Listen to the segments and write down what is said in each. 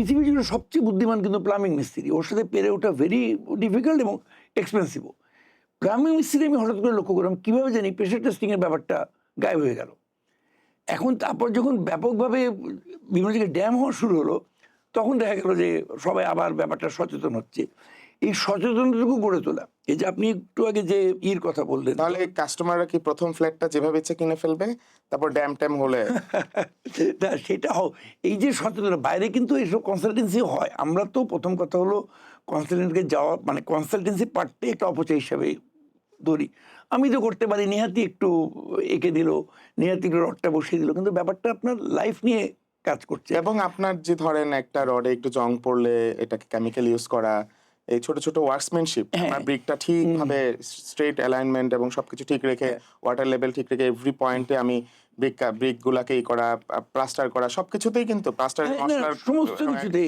পৃথিবী জুড়ে সবচেয়ে বুদ্ধিমান কিন্তু প্লামিং মিস্ত্রি। ওর সাথে পেরে ওঠা ভেরি ডিফিকাল্ট এবং এক্সপেন্সিভও প্লামিং মিস্ত্রি আমি হঠাৎ করে লক্ষ্য করলাম, কীভাবে জানি প্রেশার টেস্টিংয়ের ব্যাপারটা গায়েব হয়ে গেল। এখন তারপর যখন ব্যাপকভাবে বিভিন্ন জায়গায় ড্যাম হওয়া শুরু হলো, তখন দেখা গেল যে সবাই আবার ব্যাপারটা সচেতন হচ্ছে। এই সচেতনতাটুকু গড়ে তোলা। এই যে আপনি একটু আগে যে ইর কথা বললেন। তাহলে কাস্টমাররা কি প্রথম ফ্ল্যাটটা যেভাবে ইচ্ছে কিনে ফেলবে তারপর ড্যাম ট্যাম হলে? না সেটা হোক এই যে সচেতন বাইরে কিন্তু এইসব কনসালটেন্সি হয়। আমরা তো প্রথম কথা হলো কনসালটেন্টকে যাওয়া মানে কনসালটেন্সি পার্টটাই একটা অপচয় হিসাবে ধরি। আমি তো করতে পারি নেহাতি একটু এঁকে দিল নেহাতি একটু রডটা বসিয়ে দিল কিন্তু ব্যাপারটা আপনার লাইফ নিয়ে কাজ করছে। এবং আপনার যে ধরেন একটা রডে একটু জং পড়লে এটাকে কেমিক্যাল ইউজ করা এই ছোট ছোট ওয়ার্কসম্যানশিপ। আপনার ব্রিকটা ঠিকভাবে স্ট্রেট অ্যালাইনমেন্ট এবং সবকিছু ঠিক রেখে ওয়াটার লেভেল ঠিক রেখে এভরি পয়েন্টে আমি ব্রিক ব্রিক গুলাকে করা প্লাস্টার করা সবকিছুতেই কিন্তু প্লাস্টার সমস্ত কিছুতে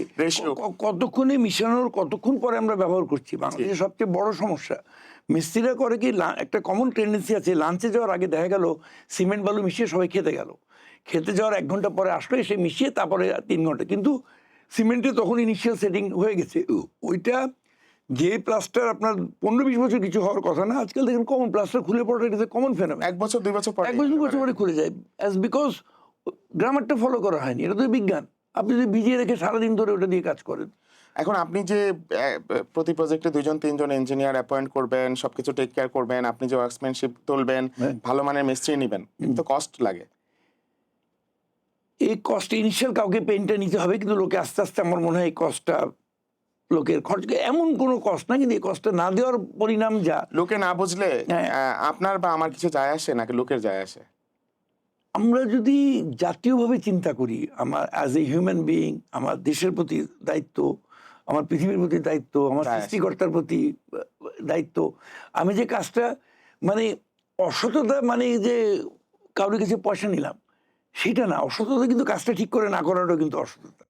কতক্ষণে মিশানোর কতক্ষণ পরে আমরা ব্যবহার করছি? বাংলাদেশের সবচেয়ে বড় সমস্যা। মিস্ত্রিরা করে কি একটা কমন টেন্ডেন্সি আছে লাঞ্চে যাওয়ার আগে দেখা গেল সিমেন্ট বালু মিশিয়ে সবাই খেতে গেল। খেতে যাওয়ার এক ঘণ্টা পরে আসলো এসে মিশিয়ে তারপরে তিন ঘণ্টা। কিন্তু সিমেন্টে তখন ইনিশিয়াল সেটিং হয়ে গেছে। ওইটা যে প্লাস্টার আপনার পনেরো বিশ বছর কিছু হওয়ার কথা না আজকাল দেখেন কমন প্লাস্টার খুলে পড়া এটা কমন ফেনামেন এক বছর দুই বছর এক বছর দু বছর পরে খুলে যায়। অ্যাজ বিকজ গ্রামারটা ফলো করা হয়নি এটা তো বিজ্ঞান। আপনি যদি ভিজিয়ে রেখে সারাদিন ধরে ওটা দিয়ে কাজ করেন। এখন আপনি যে প্রতি প্রজেক্টে দুইজন তিনজন ইঞ্জিনিয়ার অ্যাপয়েন্ট করবেন সবকিছু টেক কেয়ার করবেন আপনি যে ওয়ার্কসম্যানশিপ তুলবেন হ্যাঁ। ভালো মানের মিস্ত্রি নেবেন তো কস্ট লাগে। এই কস্ট ইনিশিয়াল কাউকে পেনটা নিতে হবে কিন্তু লোকে আস্তে আস্তে আমার মনে হয় এই কষ্টটা লোকের খরচ এমন কোনো কষ্ট না কিন্তু এই কষ্টটা না দেওয়ার পরিণাম যা লোকে না বুঝলে হ্যাঁ। আপনার বা আমার কিছু যায় আসে নাকি লোকের যায় আসে আমরা যদি জাতীয়ভাবে চিন্তা করি আমার অ্যাজ এ হিউম্যান বিইং আমার দেশের প্রতি দায়িত্ব আমার পৃথিবীর প্রতি দায়িত্ব আমার। সৃষ্টিকর্তার প্রতি দায়িত্ব আমি যে কাজটা মানে অসততা মানে যে কারোর কাছে পয়সা নিলাম সেটা না অসততা কিন্তু কাজটা ঠিক করে না করাটাও কিন্তু অসততা